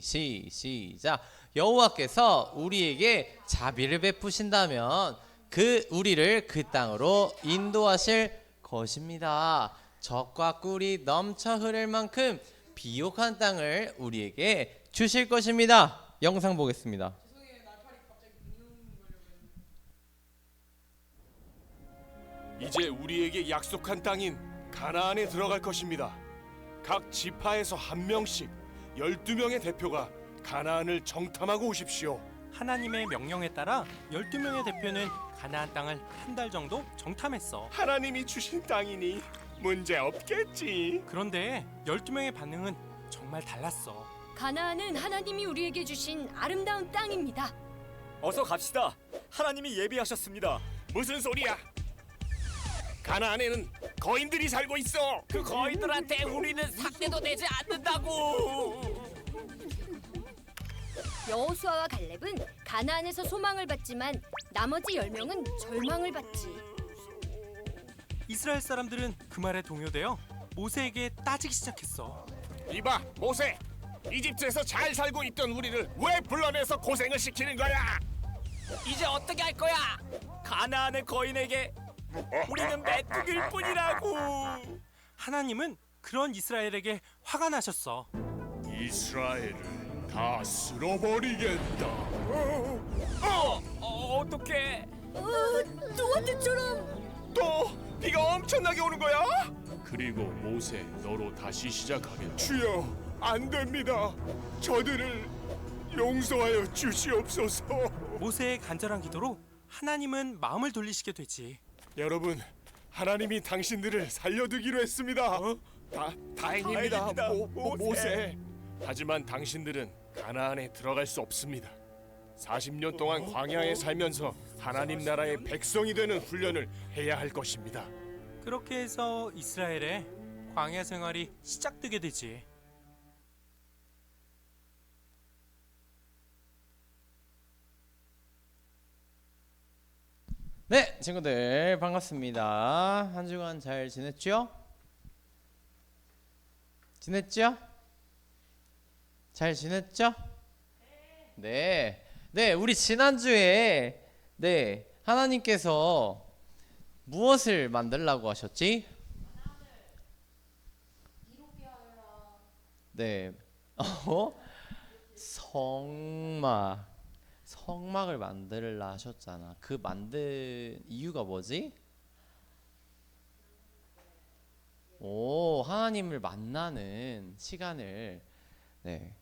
시 시작 여호와께서 우리에게 자비를 베푸신다면 그 우리를 그 땅으로 인도하실 것입니다. 적과 꿀이 넘쳐 흐를 만큼 비옥한 땅을 우리에게 주실 것입니다. 영상 보겠습니다. 이제 우리에게 약속한 땅인 가나안에 들어갈 것입니다. 각 지파에서 한 명씩 12명의 대표가 가나안을 정탐하고 오십시오. 하나님의 명령에 따라 12명의 대표는 가나안 땅을 한 달 정도 정탐했어. 하나님이 주신 땅이니 문제 없겠지. 그런데 12명의 반응은 정말 달랐어. 가나안은 하나님이 우리에게 주신 아름다운 땅입니다. 어서 갑시다. 하나님이 예비하셨습니다. 무슨 소리야? 가나안에는 거인들이 살고 있어. 그 거인들한테 우리는 삭대도 내지 않는다고. 여호수아와 갈렙은 가나안에서 소망을 받지만 나머지 10명은 절망을 받지. 이스라엘 사람들은 그 말에 동요되어 모세에게 따지기 시작했어. 이봐, 모세. 이집트에서 잘 살고 있던 우리를 왜 불러내서 고생을 시키는 거야? 이제 어떻게 할 거야? 가나안의 거인에게 우리는 메뚜기일 뿐이라고. 하나님은 그런 이스라엘에게 화가 나셨어. 이스라엘을 다 쓸어버리겠다. 어, 어 어떻게? 또한테처럼 또 비가 엄청나게 오는 거야? 그리고 모세 너로 다시 시작하겠다. 주여, 안 됩니다. 저들을 용서하여 주시옵소서. 모세의 간절한 기도로 하나님은 마음을 돌리시게 되지. 여러분, 하나님이 당신들을 살려두기로 했습니다. 다 다행입니다, 다행입니다, 모, 모, 모세. 하지만 당신들은 가나안에 들어갈 수 없습니다. 40년 동안 광야에 살면서 하나님 나라의 백성이 되는 훈련을 해야 할 것입니다. 그렇게 해서 이스라엘의 광야 생활이 시작되게 되지. 네, 친구들 반갑습니다. 한 주간 잘 지냈죠? 지냈죠? 잘 지냈죠? 네. 네, 우리 지난주에 네, 하나님께서 무엇을 만들라고 하셨지? 네. 어? 성막. 성막을 만들라 하셨잖아. 그 만든 이유가 뭐지? 오, 하나님을 만나는 시간을 네,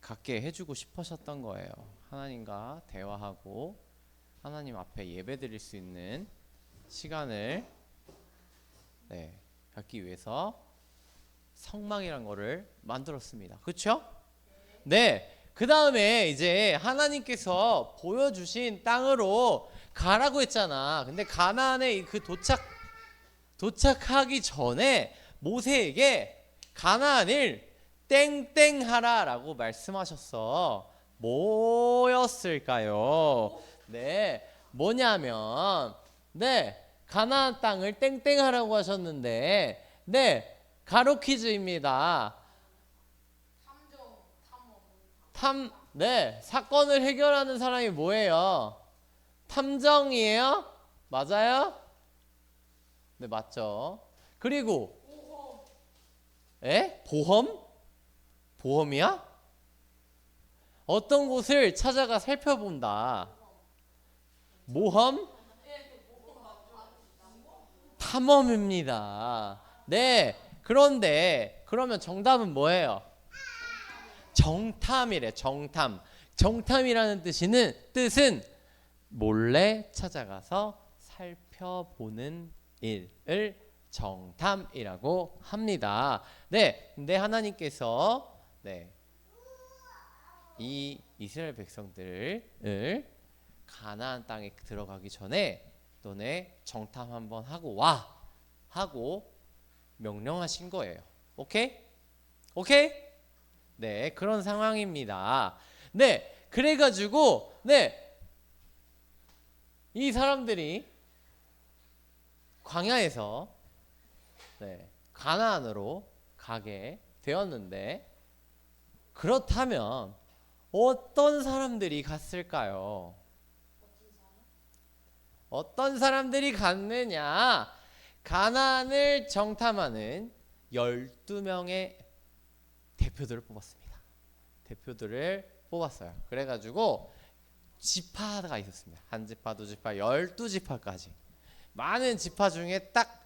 갖게 해주고 싶으셨던 거예요. 하나님과 대화하고 하나님 앞에 예배드릴 수 있는 시간을 네, 갖기 위해서 성막이란 거를 만들었습니다. 그렇죠? 네. 그 다음에 이제 하나님께서 보여주신 땅으로 가라고 했잖아. 근데 가나안에 그 도착 도착하기 전에 모세에게 가나안을 땡땡하라라고 말씀하셨어. 뭐였을까요? 네, 뭐냐면 네 가나안 땅을 땡땡하라고 하셨는데 네 가로 퀴즈입니다. 탐, 네, 사건을 해결하는 사람이 뭐예요? 탐정이에요? 맞아요? 네, 맞죠. 그리고, 에? 보험? 보험이야? 어떤 곳을 찾아가 살펴본다. 모험? 탐험입니다. 네, 그런데, 그러면 정답은 뭐예요? 정탐이래 정탐 정탐이라는 뜻이는 뜻은 몰래 찾아가서 살펴보는 일을 정탐이라고 합니다. 네, 근데 하나님께서 네, 이 이스라엘 백성들을 가나안 땅에 들어가기 전에 너네 정탐 한번 하고 와 하고 명령하신 거예요. 오케이? 오케이? 네, 그런 상황입니다. 네, 그래 가지고, 네, 이 사람들이 광야에서 네, 가나안으로 가게 되었는데, 그렇다면 어떤 사람들이 갔을까요? 어떤 사람들이 갔느냐? 가나안을 정탐하는 12명의 대표들을 뽑았습니다. 대표들을 뽑았어요. 그래가지고 지파가 있었습니다. 한 지파, 두 지파, 열두 지파까지 많은 지파 중에 딱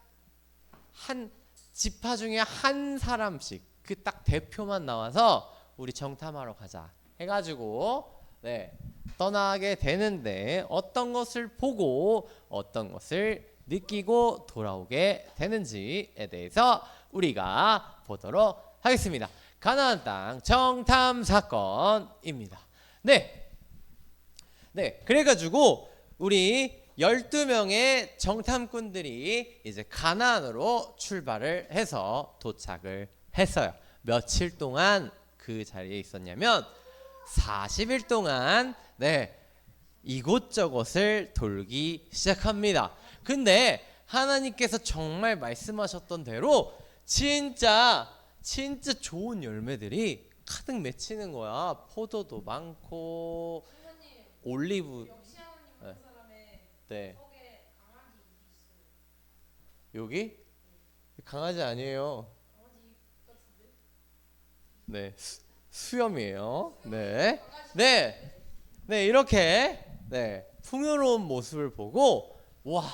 한 지파 중에 한 사람씩 그 딱 대표만 나와서 우리 정탐하러 가자 해가지고 네 떠나게 되는데 어떤 것을 보고 어떤 것을 느끼고 돌아오게 되는지에 대해서 우리가 보도록 하겠습니다. 가나안 땅 정탐 사건입니다. 네. 네. 그래 가지고 우리 12명의 정탐꾼들이 이제 가나안으로 출발을 해서 도착을 했어요. 며칠 동안 그 자리에 있었냐면 40일 동안 네. 이곳저곳을 돌기 시작합니다. 근데 하나님께서 정말 말씀하셨던 대로 진짜 진짜 좋은 열매들이 가득 맺히는 거야. 포도도 많고 올리브 네. 네. 여기 강아지 아니에요. 네. 수, 수염이에요. 네. 네. 네, 이렇게 네. 풍요로운 모습을 보고 와,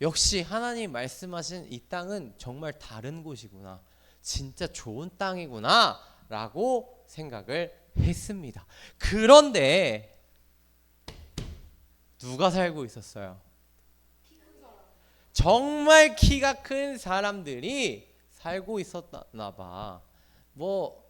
역시 하나님 말씀하신 이 땅은 정말 다른 곳이구나. 진짜 좋은 땅이구나라고 생각을 했습니다. 그런데 누가 살고 있었어요? 정말 키가 큰 사람들이 살고 있었나 봐. 뭐,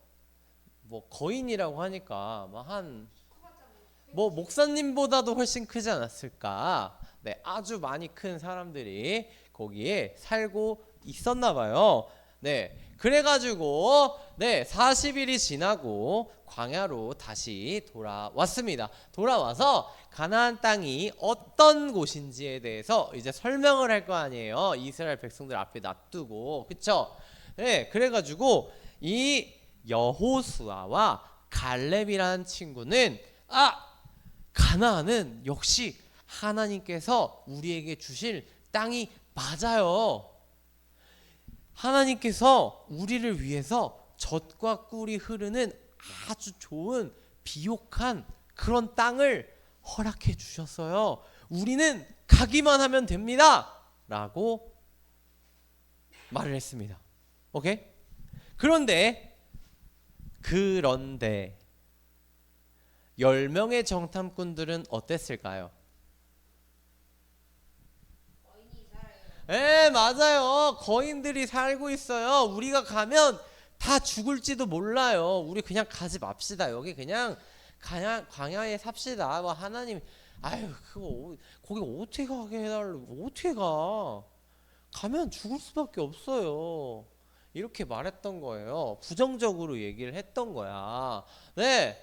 뭐 거인이라고 하니까 뭐한뭐 목사님보다도 훨씬 크지 않았을까? 네, 아주 많이 큰 사람들이 거기에 살고 있었나 봐요. 네. 그래 가지고 네 40일이 지나고 광야로 다시 돌아왔습니다. 돌아와서 가나안 땅이 어떤 곳인지에 대해서 이제 설명을 할 거 아니에요. 이스라엘 백성들 앞에 놔두고 그쵸? 네 그래 가지고 이 여호수아와 갈렙이라는 친구는 아 가나안은 역시 하나님께서 우리에게 주실 땅이 맞아요. 하나님께서 우리를 위해서 젖과 꿀이 흐르는 아주 좋은 비옥한 그런 땅을 허락해 주셨어요. 우리는 가기만 하면 됩니다. 라고 말을 했습니다. 오케이? 그런데 그런데 10명의 정탐꾼들은 어땠을까요? 예, 맞아요. 거인들이 살고 있어요. 우리가 가면 다 죽을지도 몰라요. 우리 그냥 가지 맙시다. 여기 그냥 그냥 광야에 삽시다. 뭐 하나님, 아유 그거 어- 거기 어떻게 가게 해달라? 어떻게 가? 가면 죽을 수밖에 없어요. 이렇게 말했던 거예요. 부정적으로 얘기를 했던 거야. 네,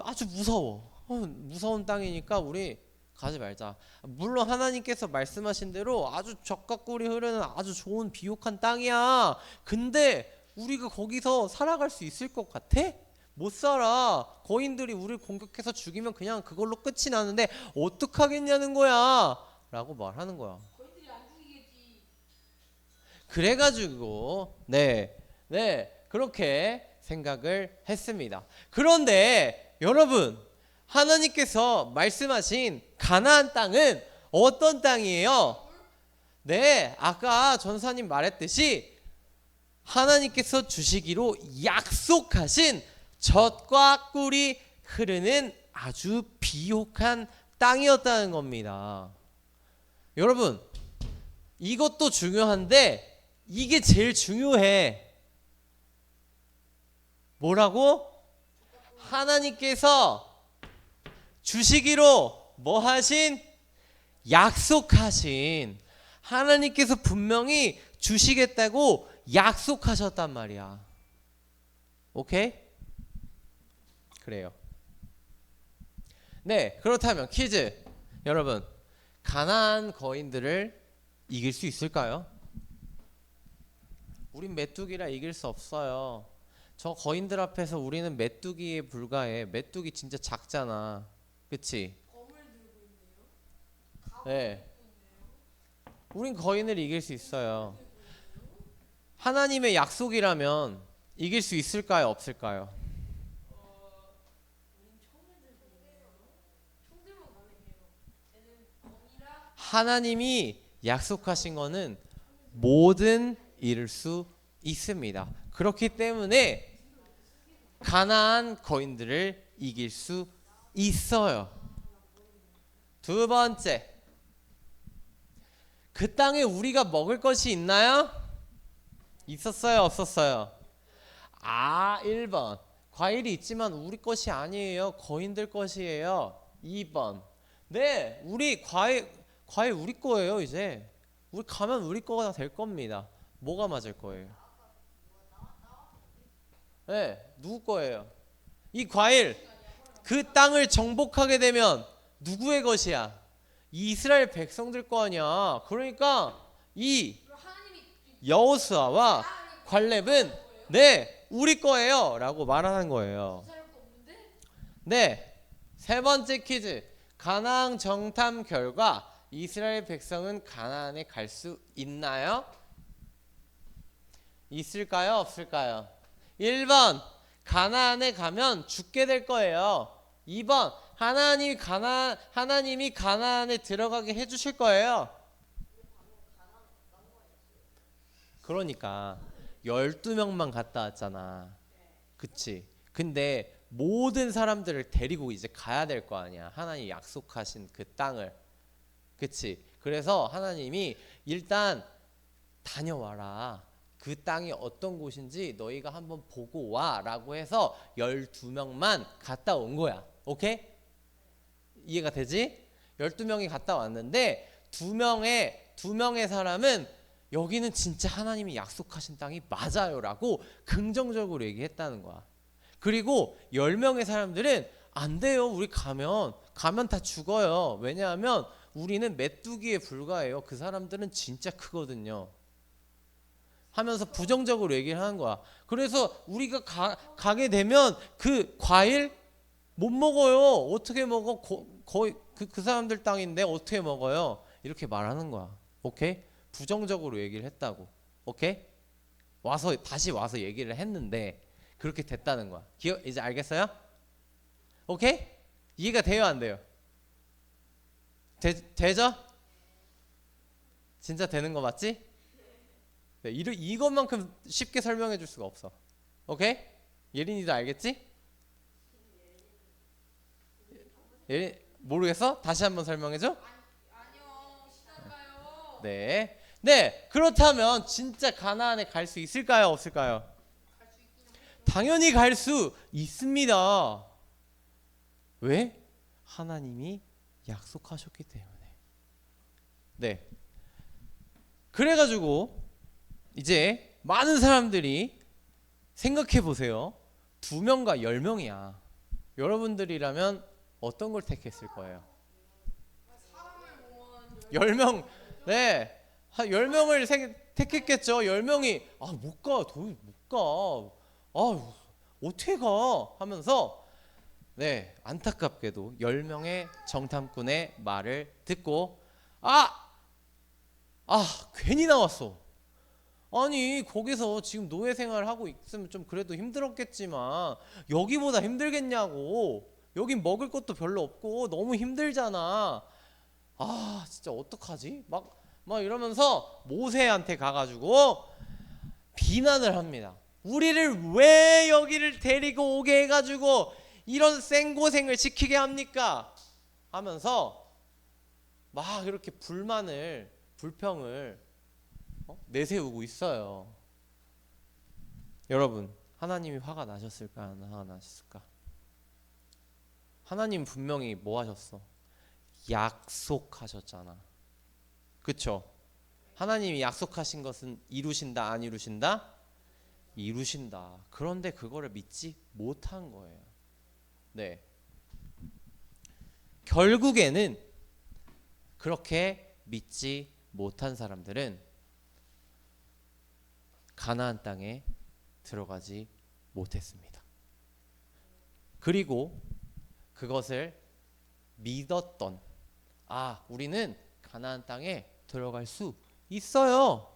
아주 무서워. 어, 무서운 땅이니까 우리 가지 말자. 물론 하나님께서 말씀하신 대로 아주 적과 꿀이 흐르는 아주 좋은 비옥한 땅이야. 근데 우리가 거기서 살아갈 수 있을 것 같아? 못 살아. 거인들이 우리를 공격해서 죽이면 그냥 그걸로 끝이 나는데 어떡하겠냐는 거야. 라고 말하는 거야. 그래가지고 네, 네 그렇게 생각을 했습니다. 그런데 여러분 하나님께서 말씀하신 가나안 땅은 어떤 땅이에요? 네, 아까 전사님 말했듯이 하나님께서 주시기로 약속하신 젖과 꿀이 흐르는 아주 비옥한 땅이었다는 겁니다. 여러분, 이것도 중요한데 이게 제일 중요해. 뭐라고? 하나님께서 주시기로 뭐 하신? 약속하신 하나님께서 분명히 주시겠다고 약속하셨단 말이야. 오케이? 그래요. 네, 그렇다면 퀴즈. 여러분, 가나안 거인들을 이길 수 있을까요? 우린 메뚜기라 이길 수 없어요. 저 거인들 앞에서 우리는 메뚜기에 불과해. 메뚜기 진짜 작잖아. 그치? 네. 우린 거인을 이길 수 있어요. 하나님의 약속이라면 이길 수 있을까요? 없을까요? 하나님이 약속하신 거는 뭐든 이룰 수 있습니다. 그렇기 때문에 가나안 거인들을 이길 수 있어요. 두 번째. 그 땅에 우리가 먹을 것이 있나요? 있었어요, 없었어요? 아, 1번. 과일이 있지만 우리 것이 아니에요. 거인들 것이에요. 2번. 네, 우리 과일 과일 우리 거예요, 이제. 우리 가면 우리 거가 될 겁니다. 뭐가 맞을 거예요? 네, 누구 거예요? 이 과일 그 땅을 정복하게 되면 누구의 것이야? 이스라엘 백성들 거 아니야. 그러니까 이 여호수아와 관렙은 네 우리 거예요라고 말하는 거예요. 네, 세 번째 퀴즈. 가나안 정탐 결과 이스라엘 백성은 가나안에 갈 수 있나요? 있을까요? 없을까요? 1번 가나안에 가면 죽게 될 거예요. 2번 하나님이 가나 하나님이 가나안에 들어가게 해 주실 거예요. 그러니까 12명만 갔다 왔잖아. 그치? 근데 모든 사람들을 데리고 이제 가야 될 거 아니야. 하나님이 약속하신 그 땅을. 그치? 그래서 하나님이 일단 다녀와라. 그 땅이 어떤 곳인지 너희가 한번 보고 와라고 해서 12명만 갔다 온 거야. 오케이? 이해가 되지? 12명이 갔다 왔는데 두 명의 두 명의 사람은 여기는 진짜 하나님이 약속하신 땅이 맞아요라고 긍정적으로 얘기했다는 거야. 그리고 10명의 사람들은 안 돼요. 우리 가면 가면 다 죽어요. 왜냐하면 우리는 메뚜기에 불과해요. 그 사람들은 진짜 크거든요. 하면서 부정적으로 얘기를 하는 거야. 그래서 우리가 가, 가게 되면 그 과일 못 먹어요. 어떻게 먹어? 거, 거의 그, 그 사람들 땅인데 어떻게 먹어요? 이렇게 말하는 거야. 오케이? 부정적으로 얘기를 했다고. 오케이? 와서 다시 와서 얘기를 했는데 그렇게 됐다는 거야. 기억 이제 알겠어요? 오케이? 이해가 돼요, 안 돼요? 되, 되죠? 진짜 되는 거 맞지? 네, 이, 이것만큼 쉽게 설명해 줄 수가 없어. 오케이? 예린이도 알겠지? 예린 모르겠어? 다시 한번 설명해 줘. 네. 네. 그렇다면 진짜 가나안에 갈 수 있을까요? 없을까요? 당연히 갈 수 있습니다. 왜? 하나님이 약속하셨기 때문에. 네. 그래가지고 이제 많은 사람들이 생각해 보세요. 두 명과 열 명이야. 여러분들이라면 어떤 걸 택했을 거예요? 열 명, 네, 열 명을 택했겠죠. 열 명이 아못 가, 도저히 못 가. 아 어떻게 가? 하면서 네 안타깝게도 열 명의 정탐꾼의 말을 듣고 아, 아 괜히 나왔어. 아니 거기서 지금 노예 생활을 하고 있으면 좀 그래도 힘들었겠지만 여기보다 힘들겠냐고. 여긴 먹을 것도 별로 없고 너무 힘들잖아. 아 진짜 어떡하지? 막 막 이러면서 모세한테 가가지고 비난을 합니다. 우리를 왜 여기를 데리고 오게 해가지고 이런 생고생을 시키게 합니까? 하면서 막 이렇게 불만을 불평을 어? 내세우고 있어요. 여러분, 하나님이 화가 나셨을까? 안 화가 나셨을까? 하나님 분명히 뭐 하셨어? 약속하셨잖아. 그쵸? 하나님이 약속하신 것은 이루신다, 안 이루신다? 이루신다. 그런데 그거를 믿지 못한 거예요. 네. 결국에는 그렇게 믿지 못한 사람들은 가나안 땅에 들어가지 못했습니다. 그리고 그것을 믿었던 아 우리는 가나안 땅에 들어갈 수 있어요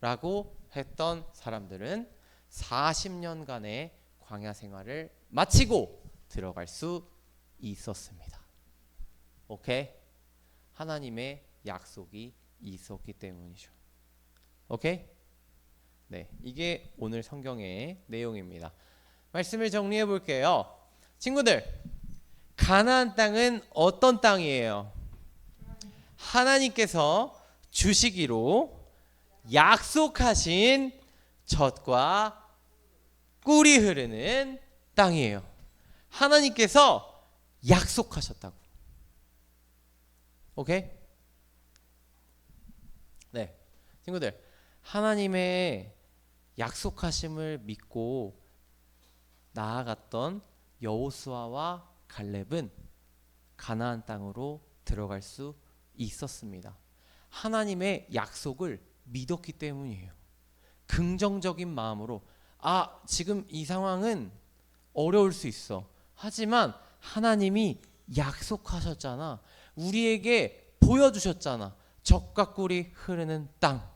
라고 했던 사람들은 40년간의 광야 생활을 마치고 들어갈 수 있었습니다. 오케이? 하나님의 약속이 있었기 때문이죠. 오케이? 네, 이게 오늘 성경의 내용입니다. 말씀을 정리해 볼게요. 친구들, 가나안 땅은 어떤 땅이에요? 하나님께서 주시기로 약속하신 젖과 꿀이 흐르는 땅이에요. 하나님께서 약속하셨다고. 오케이? 네. 친구들, 하나님의 약속하심을 믿고 나아갔던 여호수아와 갈렙은 가나안 땅으로 들어갈 수 있었습니다. 하나님의 약속을 믿었기 때문이에요. 긍정적인 마음으로 아, 지금 이 상황은 어려울 수 있어. 하지만 하나님이 약속하셨잖아. 우리에게 보여주셨잖아. 적과 꿀이 흐르는 땅.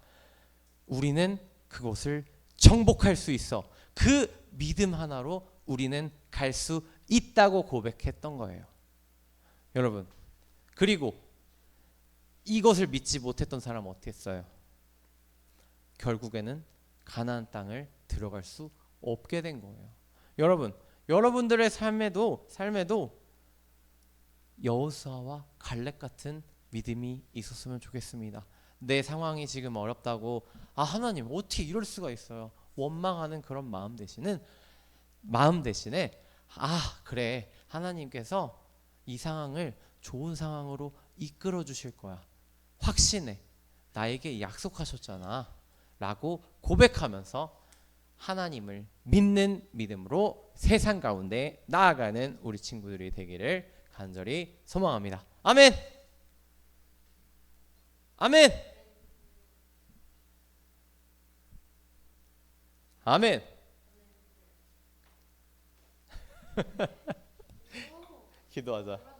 우리는 그곳을 정복할 수 있어. 그 믿음 하나로 우리는 갈 수 있다고 고백했던 거예요. 여러분. 그리고 이것을 믿지 못했던 사람은 어떻게 했어요? 결국에는 가나안 땅을 들어갈 수 없게 된 거예요. 여러분, 여러분들의 삶에도 삶에도 여호수아와 갈렙 같은 믿음이 있었으면 좋겠습니다. 내 상황이 지금 어렵다고 아 하나님 어떻게 이럴 수가 있어요? 원망하는 그런 마음 대신은 마음 대신에 아 그래 하나님께서 이 상황을 좋은 상황으로 이끌어 주실 거야. 확신해. 나에게 약속하셨잖아. 라고 고백하면서 하나님을 믿는 믿음으로 세상 가운데 나아가는 우리 친구들이 되기를 간절히 소망합니다. 아멘. 아멘. 아멘. 기도하자.